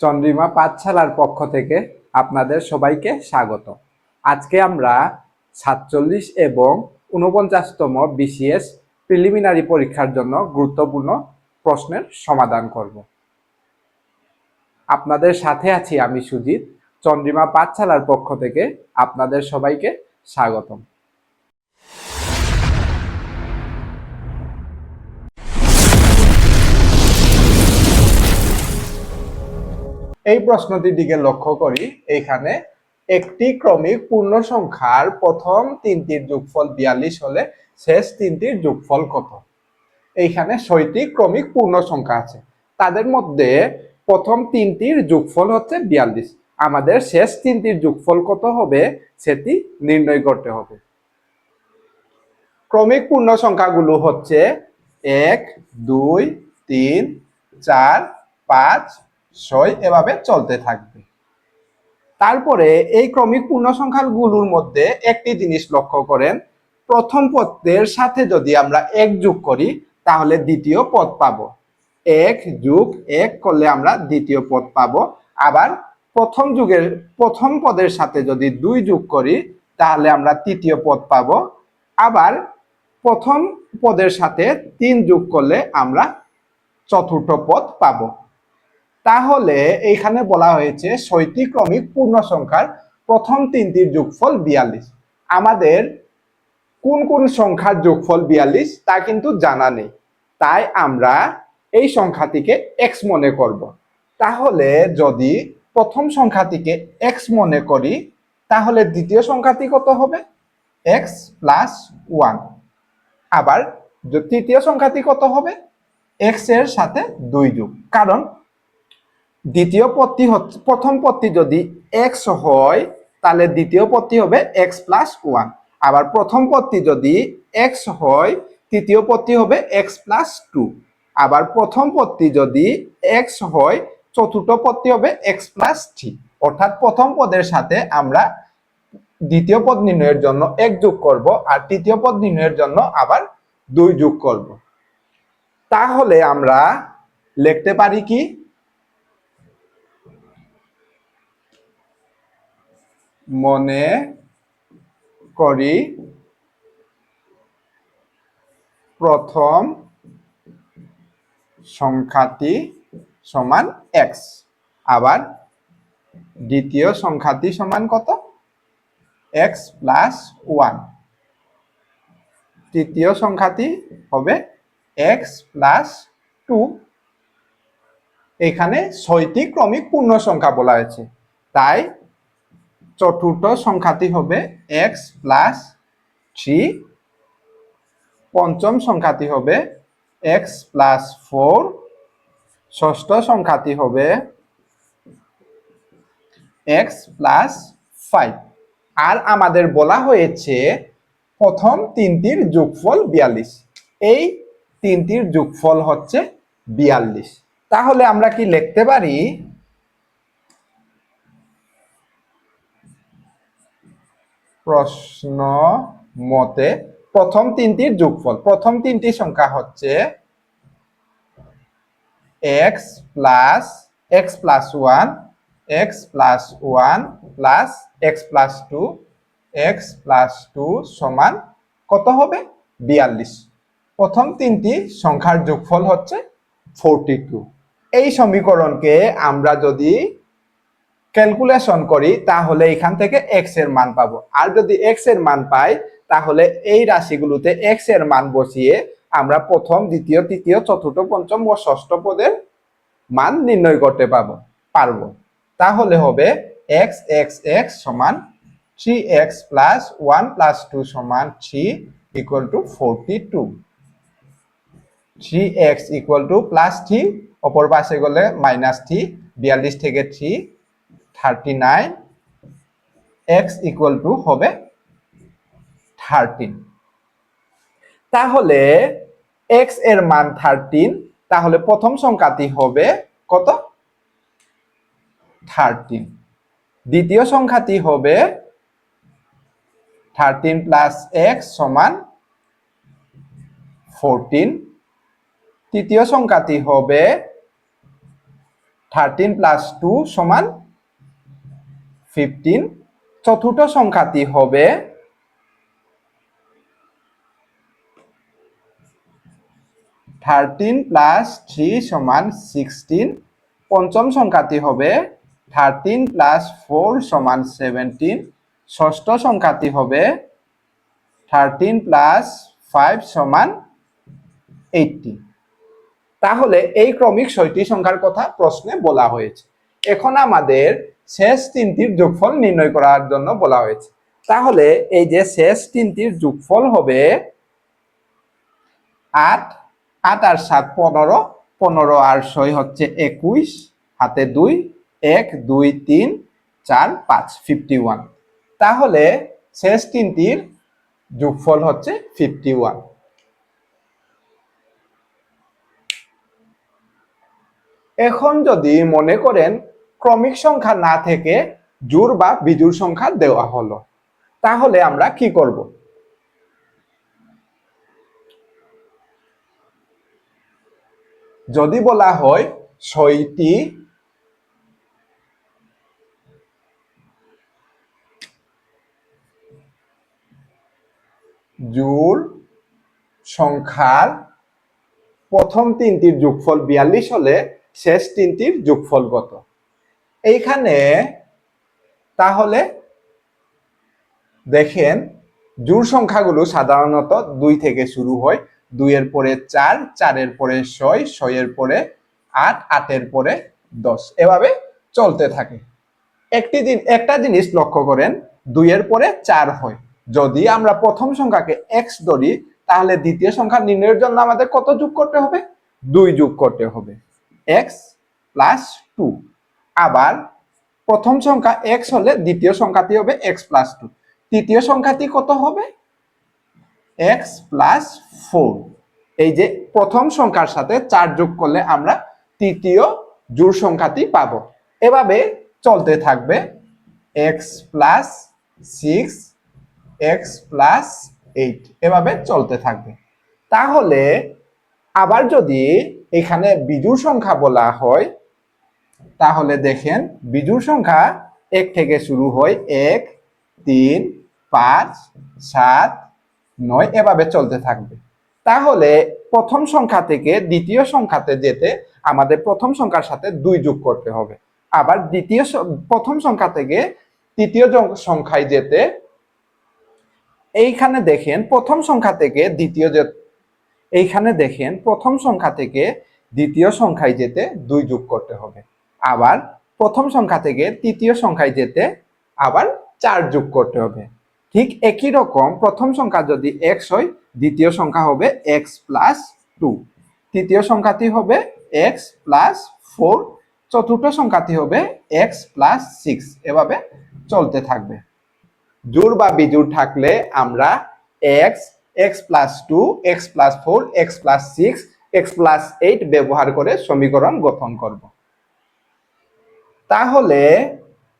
চন্দ্রিমা পাঠশালার পক্ষ থেকে আপনাদের সবাইকে স্বাগত। আজকে আমরা সাতচল্লিশ এবং উনপঞ্চাশতম বিসিএস প্রিলিমিনারি পরীক্ষার জন্য গুরুত্বপূর্ণ প্রশ্নের সমাধান করব। আপনাদের সাথে আছি আমি সুজিত, চন্দ্রিমা পাঠশালার পক্ষ থেকে আপনাদের সবাইকে স্বাগতম। এই প্রশ্নটির দিকে লক্ষ্য করি, এখানে একটি ক্রমিক পূর্ণ সংখ্যার প্রথম তিনটির যোগফল বিয়াল্লিশ হলে শেষ তিনটির যোগফল কত? এইখানে ছয়টি ক্রমিক পূর্ণ সংখ্যা আছে। তাদের মধ্যে প্রথম তিনটির যোগফল হচ্ছে বিয়াল্লিশ। আমাদের শেষ তিনটির যোগফল কত হবে সেটি নির্ণয় করতে হবে। ক্রমিক পূর্ণ সংখ্যাগুলো হচ্ছে এক, দুই, তিন, চার, পাঁচ ছয় এভাবে চলতে থাকবে। তারপরে এই ক্রমিক পূর্ণ সংখ্যাগুলোর মধ্যে একটি জিনিস লক্ষ্য করেন। প্রথম পদের সাথে যদি আমরা এক যোগ করি, তাহলে দ্বিতীয় পদ পাবো। এক যোগ এক করলে আমরা দ্বিতীয় পদ পাবো। আবার প্রথম যুগের, প্রথম পদের সাথে যদি দুই যোগ করি, তাহলে আমরা তৃতীয় পদ পাবো। আবার প্রথম পদের সাথে তিন যোগ করলে আমরা চতুর্থ পদ পাবো। তাহলে এইখানে বলা হয়েছে ছয়টি ক্রমিক পূর্ণ সংখ্যার প্রথম তিনটির যোগফল বিয়াল্লিশ। আমাদের কোন কোন সংখ্যার যোগফল বিয়াল্লিশ তা কিন্তু জানা নেই। তাই আমরা এই সংখ্যাটিকে এক্স মনে করব। তাহলে যদি প্রথম সংখ্যাটিকে এক্স মনে করি, তাহলে দ্বিতীয় সংখ্যাটি কত হবে? এক্স প্লাস ওয়ান আবার তৃতীয় সংখ্যাটি কত হবে? এক্সের সাথে দুই যোগ। কারণ দ্বিতীয় পদটি হচ্ছে প্রথম পদটি যদি এক্স হয়, তাহলে দ্বিতীয় পদটি হবে এক্স প্লাস ওয়ান আবার প্রথম পদটি যদি এক্স হয়, তৃতীয় পদটি হবে এক্স প্লাস টু আবার প্রথম পদটি যদি এক্স হয়, চতুর্থ পদটি হবে এক্স প্লাস থ্রি অর্থাৎ প্রথম পদের সাথে আমরা দ্বিতীয় পদ নির্ণয়ের জন্য এক যোগ করব, আর তৃতীয় পদ নির্ণয়ের জন্য আবার দুই যোগ করব। তাহলে আমরা লিখতে পারি কি? মনে করি প্রথম সংখ্যাটি সমান এক্স আবার দ্বিতীয় সংখ্যাটি সমান কত? এক্স প্লাস ওয়ান তৃতীয় সংখ্যাটি হবে এক্স প্লাস টু এখানে ছয়টি ক্রমিক পূর্ণ সংখ্যা বলা হয়েছে। তাই চতুর্থ সংখ্যাটি হবে এক্স প্লাস থ্রি পঞ্চম সংখ্যাটি হবে এক্স প্লাস ফোর ষষ্ঠ সংখ্যাটি হবে এক্স প্লাস ফাইভ আর আমাদের বলা হয়েছে প্রথম তিনটির যোগফল বিয়াল্লিশ। এই তিনটির যোগফল হচ্ছে বিয়াল্লিশ। তাহলে আমরা কি লিখতে পারি? প্রশ্ন মতে প্রথম তিনটির যোগফল, প্রথম তিনটি সংখ্যা হচ্ছে x plus x plus one x plus one plus x plus two x plus two সমান কত হবে? বিয়াল্লিশ। প্রথম তিনটি সংখ্যার যোগফল হচ্ছে ফোরটি টু এই সমীকরণকে আমরা যদি ক্যালকুলেশন করি, তাহলে এখান থেকে এক্সের মান পাবো। আর যদি এক্সের মান পাই, তাহলে এই রাশিগুলোতে এক্সের মান বসিয়ে আমরা প্রথম, দ্বিতীয়, তৃতীয়, চতুর্থ, পঞ্চম ও ষষ্ঠ পদের মান নির্ণয় করতে পাবো, পারব। তাহলে হবে এক্স এক্স এক্স সমান three x plus one plus two সমান three equal to forty two three x equal to plus three অপর পাশে গেলে মাইনাস থ্রি বিয়াল্লিশ থেকে three thirty nine x equal to হবে থার্টিন। তাহলে এক্সের মান থার্টিন, তাহলে প্রথম সংখ্যাটি হবে কত? থার্টিন। দ্বিতীয় সংখ্যাটি হবে থার্টিন প্লাস এক্স সমান ফোরটিন। তৃতীয় সংখ্যাটি হবে থার্টিন প্লাস টু সমান ফিফটিন, চতুর্থ সংখ্যাটি হবে থার্টিন প্লাস থ্রি সমান সিক্সটিন, পঞ্চম সংখ্যাটি হবে থার্টিন প্লাস ফোর সমান সেভেন্টিন, ষষ্ঠ সংখ্যাটি হবে থার্টিন প্লাস ফাইভ সমান এইটটি তাহলে এই ক্রমিক ছয়টি সংখ্যার কথা প্রশ্নে বলা হয়েছে। এখন আমাদের শেষ তিনটির যোগফল নির্ণয় করার জন্য বলা হয়েছে। তাহলে এই যে শেষ তিনটির যোগফল হবে আট আট আর সাত পনেরো পনেরো আর ছয় হচ্ছে একুশ, হাতে দুই, এক, দুই, তিন, চার, পাঁচ ফিফটি ওয়ান তাহলে শেষ তিনটির যোগফল হচ্ছে ফিফটি ওয়ান এখন যদি মনে করেন ক্রমিক সংখ্যা না থেকে জোর বা বিজোড় সংখ্যা দেওয়া হলো। তাহলে আমরা কি করব? যদি বলা হয় ছয়টি জোড় সংখ্যার প্রথম তিনটির যোগফল বিয়াল্লিশ হলে শেষ তিনটির যোগফল কত? এইখানে তাহলে দেখেন, জোড় সংখ্যাগুলো সাধারণত দুই থেকে শুরু হয়। দুইয়ের পরে চার, চারের পরে ছয়, ছয়ের পরে আট, আটের পরে দশ। এভাবে চলতে থাকে। একটি দিন একটা জিনিস লক্ষ্য করেন, দুইয়ের পরে চার হয়। যদি আমরা প্রথম সংখ্যাকে এক্স ধরি, তাহলে দ্বিতীয় সংখ্যা নির্ণয়ের জন্য আমাদের কত যোগ করতে হবে? দুই যোগ করতে হবে। এক্স প্লাস টু আবার প্রথম সংখ্যা এক্স হলে দ্বিতীয় সংখ্যাটি হবে এক্স প্লাস টু তৃতীয় সংখ্যাটি কত হবে? এক্স প্লাস ফোর এই যে প্রথম সংখ্যার সাথে চার যোগ করলে আমরা তৃতীয় জোড় সংখ্যাটি পাব। এভাবে চলতে থাকবে x plus six x plus eight এভাবে চলতে থাকবে। তাহলে আবার যদি এখানে বিজুর সংখ্যা বলা হয় তাহলে দেখেন বিজুর সংখ্যা এক থেকে শুরু হয় এক, তিন, পাঁচ, সাত, নয় এভাবে চলতে থাকবে। তাহলে প্রথম সংখ্যা থেকে দ্বিতীয় সংখ্যাতে যেতে আমাদের প্রথম সংখ্যার সাথে দুই যোগ করতে হবে। আবার দ্বিতীয় প্রথম সংখ্যা থেকে তৃতীয় সংখ্যায় যেতে এইখানে দেখেন প্রথম সংখ্যা থেকে দ্বিতীয় যে এইখানে দেখেন প্রথম সংখ্যা থেকে দ্বিতীয় সংখ্যায় যেতে দুই যোগ করতে হবে। আবার প্রথম সংখ্যা থেকে তৃতীয় সংখ্যায় যেতে আবার চার যোগ করতে হবে। ঠিক একই রকম প্রথম সংখ্যা যদি এক্স হয়, দ্বিতীয় সংখ্যা হবে এক্স প্লাস টু তৃতীয় সংখ্যাটি হবে এক্স প্লাস ফোর চতুর্থ সংখ্যাটি হবে এক্স প্লাস সিক্স এভাবে চলতে থাকবে। জোর বা বিজোড় থাকলে আমরা x x plus two x plus four x plus six x plus eight ব্যবহার করে সমীকরণ গঠন করব। তাহলে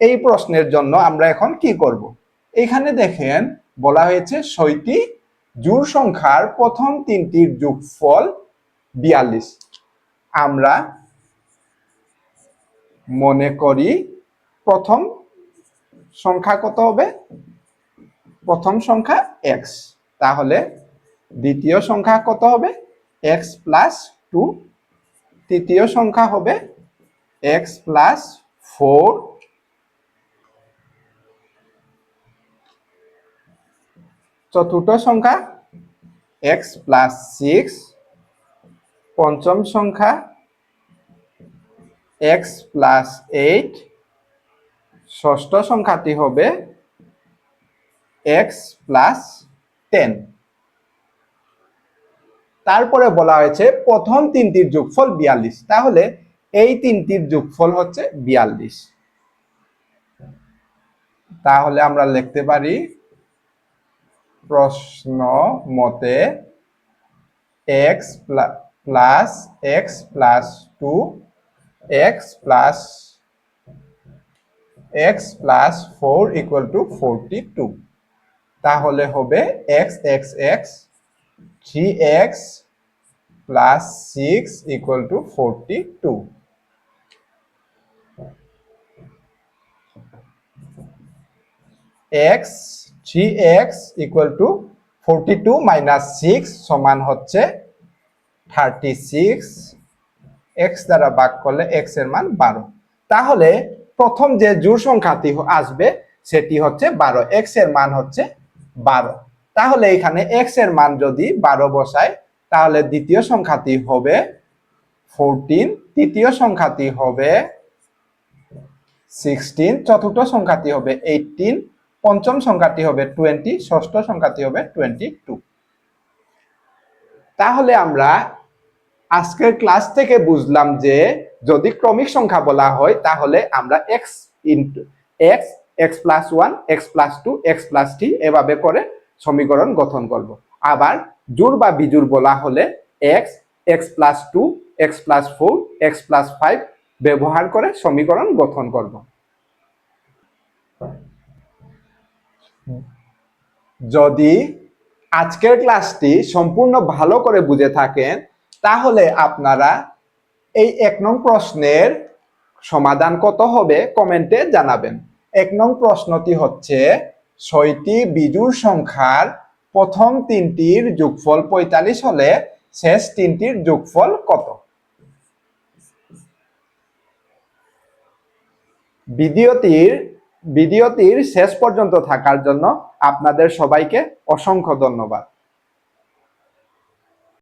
এই প্রশ্নের জন্য আমরা এখন কি করব? এখানে দেখেন, বলা হয়েছে ছয়টি জোড় সংখ্যার প্রথম তিনটির যোগফল বিয়াল্লিশ। আমরা মনে করি প্রথম সংখ্যা কত হবে? প্রথম সংখ্যা এক্স। তাহলে দ্বিতীয় সংখ্যা কত হবে? X plus two. তৃতীয় সংখ্যা হবে এক্স প্লাস ফোর, চতুর্থ সংখ্যা এক্স প্লাস সিক্স পঞ্চম সংখ্যা এক্স প্লাস এইট ষষ্ঠ সংখ্যাটি হবে এক্স প্লাস টেন তারপরে বলা হয়েছে প্রথম তিনটির যোগফল বিয়াল্লিশ। তাহলে এই তিনটির যোগফল হচ্ছে বিয়াল্লিশ। তাহলে আমরা লিখতে পারি, প্রশ্ন মতে x plus x plus two x plus x plus four equal to forty two তাহলে হবে x x x three x plus six equal to forty two x three x equal to forty two minus six সমান হচ্ছে thirty six x দ্বারা ভাগ করলে এক্সের মান বারো। তাহলে প্রথম যে জোড় সংখ্যাটি আসবে, সেটি হচ্ছে বারো। এক্সের মান হচ্ছে বারো। তাহলে এখানে এক্সের মান যদি বারো বসায়, তাহলে দ্বিতীয় সংখ্যাটি হবে ফোরটিন তৃতীয় সংখ্যাটি হবে সিক্সটিন চতুর্থ সংখ্যাটি হবে এইটিন পঞ্চম সংখ্যাটি হবে টোয়েন্টি ষষ্ঠ সংখ্যাটি হবে টোয়েন্টি টু তাহলে আমরা আজকের ক্লাস থেকে বুঝলাম যে যদি ক্রমিক সংখ্যা বলা হয়, তাহলে আমরা x into x x plus one x plus two x plus three এভাবে করে সমীকরণ গঠন করব। আবার জোড় বা বিজোড় বলা হলে x x plus two x plus four x plus five ব্যবহার করে সমীকরণ গঠন করব। যদি আজকের ক্লাসটি সম্পূর্ণ ভালো করে বুঝে থাকেন, তাহলে আপনারা এই এক নং প্রশ্নের সমাধান কত হবে কমেন্টে জানাবেন। এক নং প্রশ্নটি হচ্ছে, ছয়টি বিজুর সংখ্যার প্রথম তিনটির যোগফল পঁয়তাল্লিশ হলে শেষ তিনটির যোগফল কত? ভিডিওটির ভিডিওটির শেষ পর্যন্ত থাকার জন্য আপনাদের সবাইকে অসংখ্য ধন্যবাদ।